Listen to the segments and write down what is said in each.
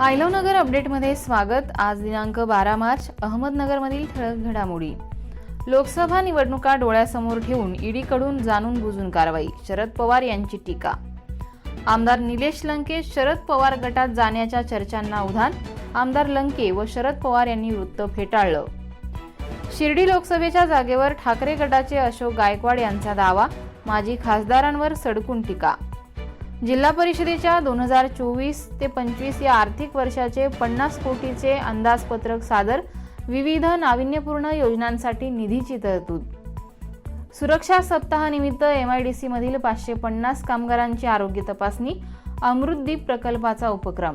आयलवनगर अपडेटमध्ये स्वागत. आज दिनांक बारा मार्च अहमदनगरमधील ठळक घडामोडी. लोकसभा निवडणुका डोळ्यासमोर ठेवून ईडीकडून जाणून बुजून कारवाई शरद पवार यांची टीका. आमदार निलेश लंके शरद पवार गटात जाण्याच्या चर्चांना उधाण आमदार लंके व शरद पवार यांनी वृत्त फेटाळलं. शिर्डी लोकसभेच्या जागेवर ठाकरे गटाचे अशोक गायकवाड यांचा दावा माजी खासदारांवर सडकून टीका. जिल्हा परिषदेच्या दोन हजार चोवीस ते पंचवीस या आर्थिक वर्षाचे पन्नास कोटीचे अंदाजपत्रक सादर विविध नाविन्यपूर्ण योजनांसाठी निधीची तरतूद. सुरक्षा सप्ताहानिमित्त डी सीमधील पाचशे पन्नास कामगारांची आरोग्य तपासणी अमृतदीप प्रकल्पाचा उपक्रम.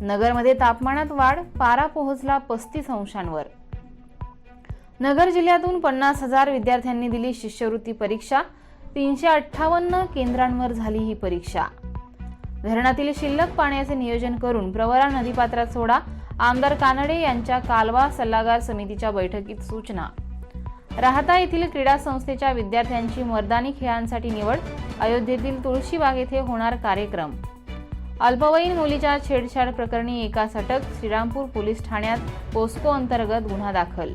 नगरमध्ये तापमानात वाढ पारा पोहोचला पस्तीस अंशांवर. नगर जिल्ह्यातून पन्नास हजार विद्यार्थ्यांनी दिली शिष्यवृत्ती परीक्षा तीनशे अठ्ठावन्न केंद्रांवर झाली ही परीक्षा. धरणातील शिल्लक पाण्याचे नियोजन करून प्रवरा नदीपात्रात सोडा आमदार कानडे यांच्या कालवा सल्लागार समितीच्या बैठकीत सूचना. राहता येथील क्रीडा संस्थेच्या विद्यार्थ्यांची मर्दानी खेळांसाठी निवड अयोध्येतील तुळशीबाग येथे होणार कार्यक्रम. अल्पवयीन मुलीच्या छेडछाड प्रकरणी एकास अटक श्रीरामपूर पोलीस ठाण्यात पोस्को अंतर्गत गुन्हा दाखल.